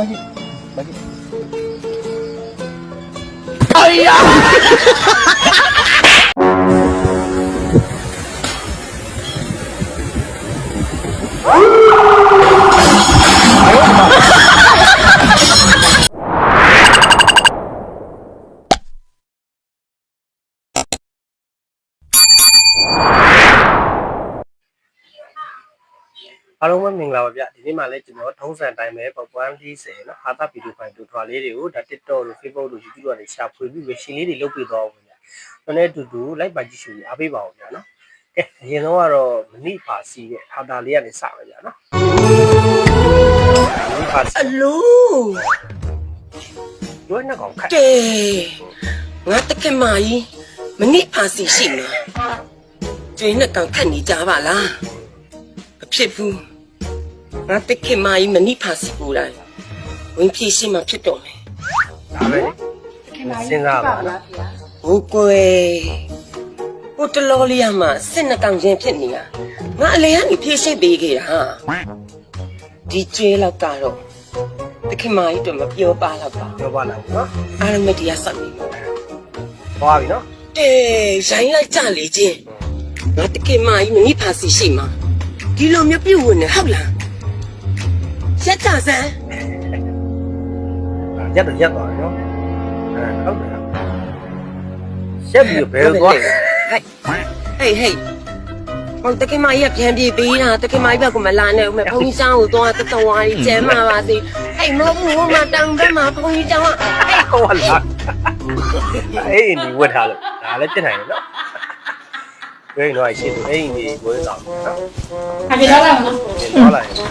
ဘာကြီးဘာကြီးဘာ အားလုံးပဲမင်္ဂလာပါဗျဒီနေ့မှလည်းကျွန်တော်ထုံးစံတိုင်းပဲပေါ့ပွမ်း40နော်ဟာတာဗီဒီယိုဖိုင်တူထွာလေးတွေကိုဒါ TikTok တို့ Facebook တို့ YouTube တို့ကနေရှာဖွေပြီးပဲရှင်းလေးတွေလုပ်ပြသွားအောင်ဗျကျွန်တော်လည်းအတူတူလိုက်ပါကြည့်ရှုအားပေးပါအောင်ဗျာနော်ကဲအရင်တော့ကတော့မနိပါစီတဲ့ဟာတာလေးကနေစပါဗျာနော်မနိပါစီအလိုတို့နှစ်ကောင်ခတ်တဲငါတကယ်မကြီးမနစ်ပါစီရှိနေကျွေးနဲ့ကောင်ခတ်နေကြပါလားမ ဖြစ်ဘူးငါတကယ်မကြီးမနစ်ပါစီပူလိုက်ဝင်ပြေးရှိမှဖြစ်တော့မယ်ဒါပဲလေစဉ်းစားပါနော်ဟုတ်ကွယ်ဟိုတလောလေးရမှာစစ်နှကောင်ချင်းဖြစ်နေတာငါအလေကနေပြေးရှိပေးခဲ့တာဟာဒီကျွေးလောက်ကတော့တကယ်မကြီးတော့မပြောပါတော့ပါပြောပါလားနော်အာရမတီးရဆောက်နေလို့သွားပြီနော်တဲရိုင်းလိုက်ကြလေချင်းငါတကယ်မကြီးမင်းဖာစီရှိမှာ ဒီလိုမျိုးပြုတ်ဝင်နေဟုတ်လားရက်ကြစမ်းရက်တော့ရက်သွားတယ်နော်အဲဟုတ်တယ်ရှက်ပြီးဘယ်လိုသွားလဲဟဲ့ဟေးဟေးဟိုတကယ်မကြီးကပြန်ပြေးပေးတာတကယ်မကြီးဘက်ကမလာနဲ့ဦးမဘုန်းကြီးကျောင်းကိုသွားတတဝါကြီးကျဲမှာပါစေဟဲ့မဟုတ်ဘူးဟိုမှာတောင်ဘက်မှာဘုန်းကြီးကျောင်းကဟဲ့ဟုတ်လားအေးဒီဝတ်ထားလို့ဒါလည်းတက်နိုင်တယ်နော် တွဲရင်တော့ရှင်းလို့အဲ့ဒီနေကိုယ်ဆောင်နော်။ဟာဒီတော့လာမလား။တော့လာရင်နော်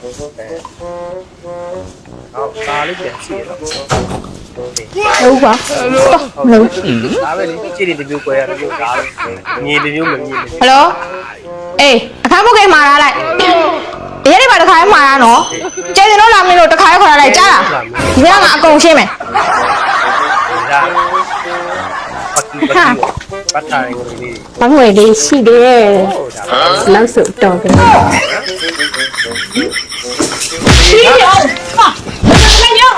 အဲဟုတ်ပါလိမ့်ပြန်စီရတော့ဟုတ်ပါဟယ်လိုဟုတ်ဒါပဲလေကြည့်တယ်ဒီမျိုးပွဲရတယ်မျိုးဒါပဲညီဒီမျိုးမညီဟယ်လိုအေးအခါမုတ်ကိမာရလိုက်ရဲတွေပါတခါမှာရနော်ကျေတင်တော့လာမင်းတို့တခါခေါ်ရလိုက်ကြားလားဒီကငါအကုန်ရှင်းမယ်ဒါအတူတူ ပတ်တီပတ်ထိုင်ကိုလေး ဘာမှမလေးရှိတယ် ဟုတ်ဒါပဲ လောက်စုတော်တယ်ရှိရောမမညော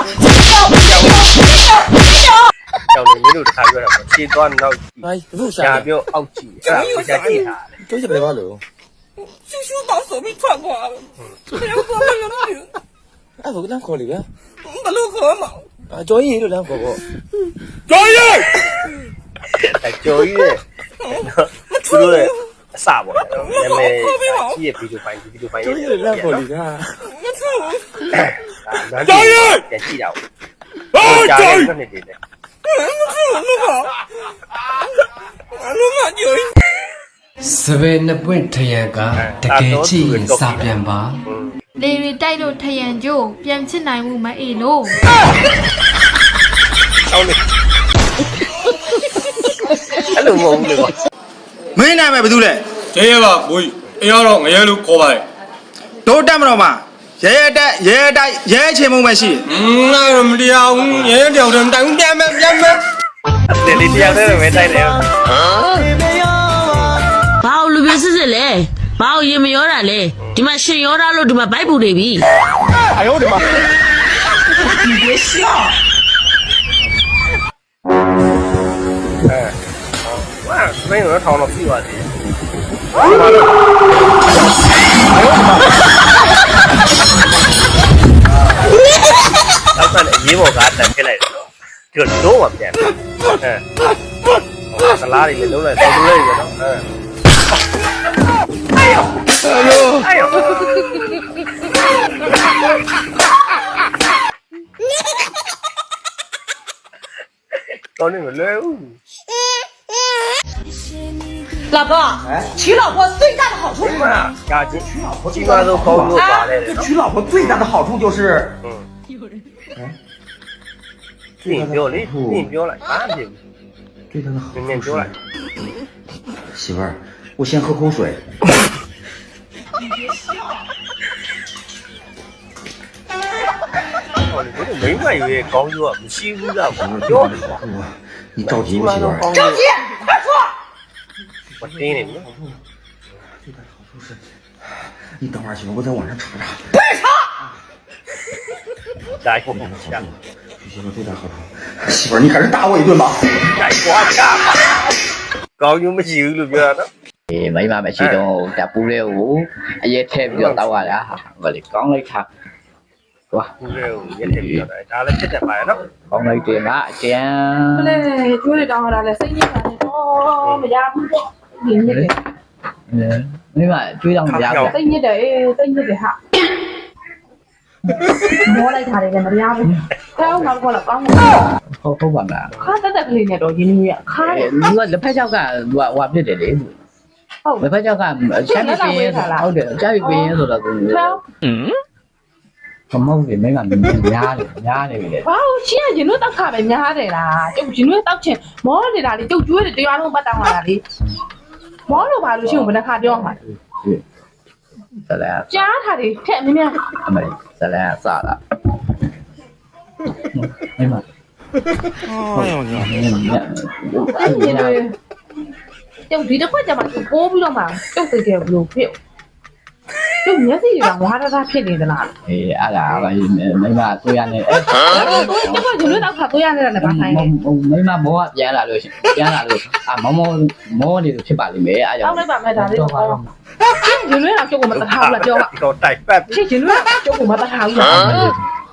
ကြောင်နေမင်းတို့တခါပြောတာပေါ့ခြေသွားနောက်ကြည့် ဘာကြီးဘုရား ရှာပြောအောက်ကြည့်အဲ့ဒါကိုရှာကြည့်တာလေ တို့ရပဲပါလို့ ရှူရှူ把手臂穿过来了不要过来了 အဲ့ဘုကလမ်းခေါ်လေဗျာ 不录河嘛 အကျော်ကြီးလို့လမ်းခေါ်ပေါ့ အဲ ကြော်ကြီးရဲ့သူတို့ရဲ့အစပေါ့နာမည်ကြီးရဲ့ဗီဒီယိုဖိုင်ဗီဒီယိုဖိုင်ကျော်ကြီးလို့လမ်းခေါ်လေဗျာကြော်ကြီးပြန်ကြည့်တာဟုတ်ကြော်ကြီးနဲ့နေတယ်စပယ်နှစ်ပွင့်ထရံကတကယ်ကြည့်ရင်စာပြန်ပါလေရီတိုက်လို့ထရန်ကျိုးပြန်ချစ်နိုင်မှုမအေးလို့ဆောင်းနေ အဲ့လိုမဟုတ်ဘူးလေကွာမင်းနိုင်မယ်ဘယ်သူလဲရဲရဲပါဘိုးကြီးအင်းကတော့ငရဲလို့ခေါ်ပါတယ်တို့တက်မတော်မှာရဲရဲတက်ရဲရဲတိုက်ရဲရဲချင်းမုံပဲရှိတယ်။อืมငါတော့မတရားဘူးရဲရဲတောင်တယ်မတိုင်ဘူးပြန်မယ်ပြန်မယ်တယ်လေးတရားနဲ့ပဲတိုက်တယ်ဘာလို့လူပြစစ်စစ်လဲဘာလို့ရင်မရောတာလဲဒီမှာရှင်ရောတာလို့ဒီမှာဘိုက်ပူနေပြီအဲဟာမ 没有人吵了屁吧你。แล้วก็ยิ้มออกมาแต่ไม่ไรเกิดโจ้แบบเนี่ยเออสลาดิเลยรู้เลยต้องรู้ลยอยู่แล้วเออไอ้โย่ไอ้โย่ตอนนี้เหมือนเร็ว 老婆，哎，娶老婆最大的好处是，什么娶老婆最大的好处啊，这娶老婆最大的好处就是，嗯，有人，哎，面表情，面表情，啊，这最大的好处是，媳妇儿，我先喝口水。你别笑，我这眉毛有点高热，你热不热？你着急不，媳妇儿？着急。我给你好处，最大好处是，你等会儿媳妇，我在网上查查，别查，来，我给你好处，媳妇，最大好处。媳妇，你还是打我一顿吧。哎呀，我操！高兴不起了，哥。哎，妈妈，买东西哦，不聊，俺爷他们要打我了，我得赶紧去。哇，不聊，爷他们要到家了，赶紧去买。走，我给你点钱。来，准备干活了，来，辛苦了，多，回家不？ ကောင်းလိုက်တယ်ငါအကျန်လေကျွေးတောင်းရတာလေစိတ်ညစ်တာလေတော့မရဘူးပေါ့ဒီညစ်တယ်မိမကျွေးတော့မရဘူးစိတ်ညစ်တယ်အေးစိတ်ညစ်တယ်ဟာမောလိုက်တာလေမရဘူးကောင်းတော့ကောင်းတော့ကောင်းတယ်ဟုတ်ဟုတ်ပါမလားခါတက်တက်ကလေးနဲ့တော့ရင်းနှီးရခါတယ်လူကလက်ဖက်ချောက်ကသူကဟွာဖြစ်တယ်လေဟုတ်လက်ဖက်ချောက်ကချက်ပြီးပင်းဟုတ်တယ်ချက်ပြီးပင်းဆိုတော့သူထောင်းကမောက်တယ်မိမများတယ်များနေပြီလေဘာလို့ရှင်းရရင်တို့တောက်ခါပဲများတယ်လားကျုပ်ရင်တို့တောက်ချင်မောနေတာလေကျုပ်ကျွေးတယ်တရားလုံးပတ်တောင်းလာတာလေ မောလို့ဘာလို့ရှင်းဘယ်နှခါပြောမှာဇလဲကြားထားတယ်ထက်မြများအမေဇလဲစတာမိမဟုတ်ရောညအဲ့ရင်တွေကျုပ်ဒီတစ်ခွက်ကြမှာကျုပ်ပိုးပြီးတော့မှကျုပ်တကယ်ဘလို့ဖြစ် ကျုပ်မျက်စိတွေကဝါရတာဖြစ်နေသလားအေးအဲ့ဒါကမိမတွေ့ရနေအဲ့အဲ့တော့ဒီတစ်ခွက်ကျုပ်တို့တောက်ခါကိုရနေတာလည်းမဆိုင်နဲ့မိမမောကပြန်လာလို့ပြန်လာလို့အာမောမောမောနေလို့ဖြစ်ပါလိမ့်မယ်အားကြောတောင့်က်လိုက်ပါမယ်ဒါလေးတော့ကောင်းရင်တွေတော့ကျုပ်ကမတထားဘူးလားပြောပါတော့တိုက်ပတ်ရှင်းရင်တွေကျုပ်ကမတထားဘူးလား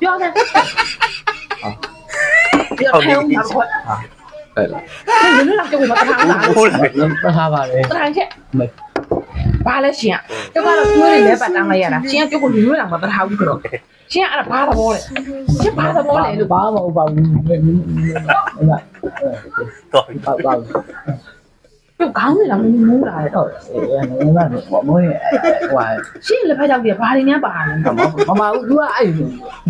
ပြောတယ်ပြောတယ်ဟုတ်ပါခွက်ဟုတ်လားရင်တွေတော့ကျုပ်ကမတထားဘူးလားဟုတ်လားသထားပါလေတထိုင်ချက် ဘာလဲရှင်ကျုပ်ကတော့ကျွေးနေလဲပတ်တောင်းလိုက်ရတာရှင်ကကျုပ်ကိုရင်တွေတော့မတထားဘူးဆိုတော့ရှင်ကအဲ့ဒါဘာသဘောလဲရှင်ဘာသဘောလဲလို့ဘာမဟုတ်ပါဘူးမိမတော့ပေါ့ပေါ့ကျု ပြုတ်ခေါင်းနေတာမင်းမူးလာတယ်တော့ငင်းလာတယ်မမွေးဟိုဟာရှင်းလက်ဖက်ကြောက်ကြီးဘာတွေများပါလဲမမမမဦးသူကအဲ့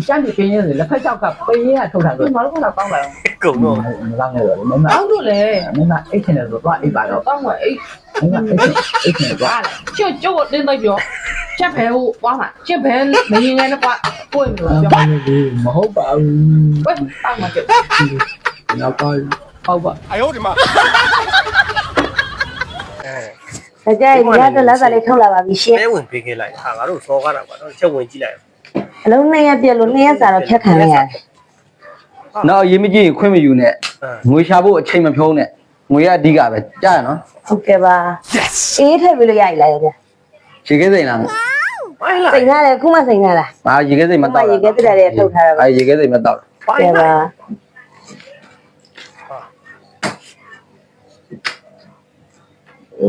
ရှမ်းပြည်ပင်းရဲလက်ဖက်ကြောက်ကပင်းရဲကထုတ်တာဆိုမတော်ကတော့ကောင်းပါရောကုန်တော့မလောက်နဲ့တော့မမအောင်တော့လေမမအိတ်ချင်တယ်ဆိုတော့အိတ်ပါတော့ကောင်းပါအိတ်မမအိတ်ချင်တယ်ကွာကျို့ကျို့တင်းလိုက်ပြောချက်ဖဲဟိုွားမှာချက်ဖဲမရင်ငယ်နဲ့ကွာပွင့်လို့ပြောမဟုတ်ပါဘူးဘယ်အောင်မှာကျနောက်ပါဟုတ်ပါအယောဒီမှာ ဒါကြရင်ဒီကတော့လက်စာလေးထုတ်လာပါပြီရှင်အဲဝင်ပေးခဲ့လိုက်ဟာငါတို့စောကားတာပါတော့ချက်ဝင်ကြည့်လိုက်အလုံးနှစ်ရက်ပြက်လို့နှစ်ရက်စာတော့ဖြတ်ခံလိုက်ရတယ်နောက်ရေးမကြည့်ရင်ခွင့်မယူနဲ့အဲငွေရှာဖို့အချိန်မဖြုံးနဲ့ငွေကအဓိကပဲကြားရနော်ဟုတ်ကဲ့ပါအေးထည့်ပြီးလို့ရည်လားရကြရေခဲစိမ်လားမိုင်းလိုက်စိန်ရတယ်ခုမှစိန်ရလားငါရေခဲစိမ်မခုမှတော့ရေခဲတက်တယ်ထုတ်ထားတာပါအဲရေခဲစိမ်မတော့မိုကဲ့င်း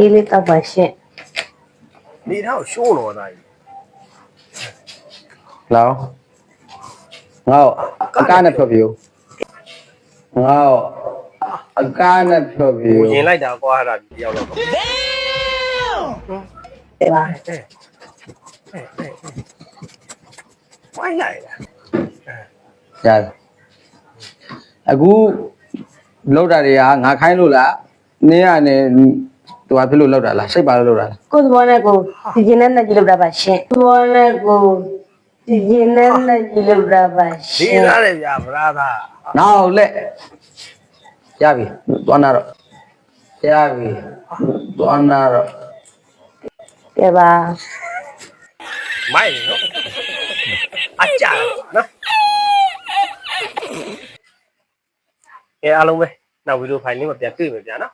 လိုပါက်အေးလေးတော့ပါရှင်နေတော့ရှိုးတော့တာကြီးလောင်းငါ့အကားနဲ့ဖြောပြူငါ့အကားနဲ့ဖြောပြူကိုရင်လိုက်တာကွာတာဒီတယောက်တော့ကဲ့ပါမိုင်းလိုက်တာရတယ်အခုလောက်တာတွေကငါခိုင်းလို့လားနင်းကနေ သူကဖြစ်လို့လောက်တာလားစိတ်ပါလို့လောက်တာလားကိုယ်သဘောနဲ့ကိုဒီကျင်းနဲ့နဲ့ကြည့်လို့တာပါရှင်သဘောနဲ့ကိုဒီကျင်းနဲ့နဲ့ကြည့်လို့တာပါရှဒီင်လားလေဗျာဗရာသာနောက်လက်ရပြီသွားနာတော့ရပြီသွားနာတော့ကဲ့ပါမိုင်းနော်အကြနော်အဲအားလုံးပဲနောက်ဗီဒီယိုဖိုင်လေးမှာပြန်တွေ့မယ်ဗျာနော်